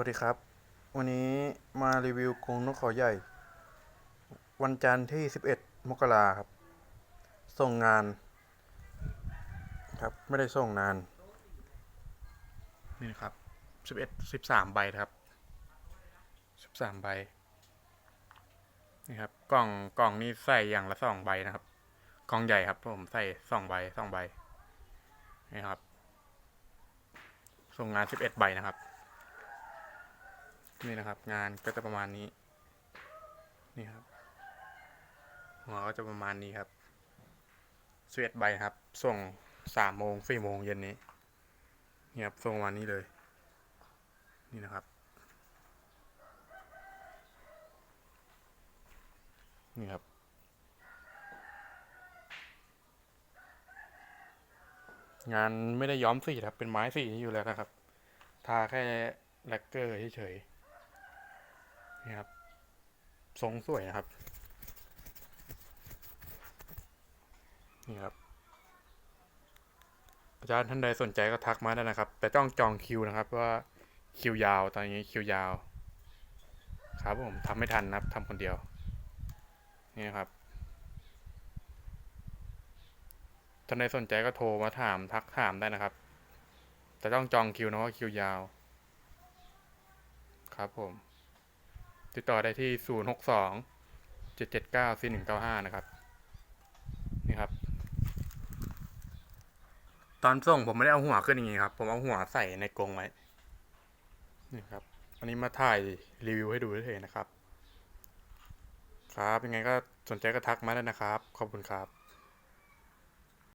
วัสดีครับ วันนี้มารีวิวกรงนกเขาใหญ่ วันจันทร์ที่ 11 มกราครับ ส่งงาน ครับ ไม่ได้ส่งนาน นี่นะครับ 11 13 ใบนะครับ 13 ใบ นี่ครับ กล่องกล่องนี้ใส่อย่างละสองใบนะครับ กล่องใหญ่ครับ ผมใส่สองใบสองใบ นี่ครับ ส่งงาน 11 ใบนะครับ นี่นะครับ งานก็จะประมาณนี้ นี่ครับหัวก็จะประมาณนี้ครับสเวตใบครับ ส่งสามโมงสี่โมงเย็นนี้นี่ครับส่งวันนี้เลย นี่นะครับ นี่ครับงานไม่ได้ย้อมสีครับ เป็นไม้สีอยู่แล้วนะครับ ทาแค่แลกเกอร์เฉยๆ นี่ครับ ทรงสวยนะครับ นี่ครับ อาจารย์ท่านใดสนใจก็ทักมาได้นะครับ แต่ต้องจองคิวนะครับว่าคิวยาวตอนนี้คิวยาว ครับผมทำไม่ทันนะครับทำคนเดียว นี่ครับท่านใดสนใจก็โทรมาถามทักถามได้นะครับ แต่ต้องจองคิวนะเพราะคิวยาว ครับผม ติดต่อได้ที่ 0 6 2 7 7 9 4 1 9 5 นะครับ นี่ครับ ตอนส่งผมไม่ได้เอาหัวขึ้นอย่างนี้ครับ ผมเอาหัวใส่ในกรงไว้ นี่ครับ อันนี้มาถ่ายรีวิวให้ดูเฉยๆนะครับ ครับ ยังไงก็สนใจก็ทักมาได้นะครับ ขอบคุณครับ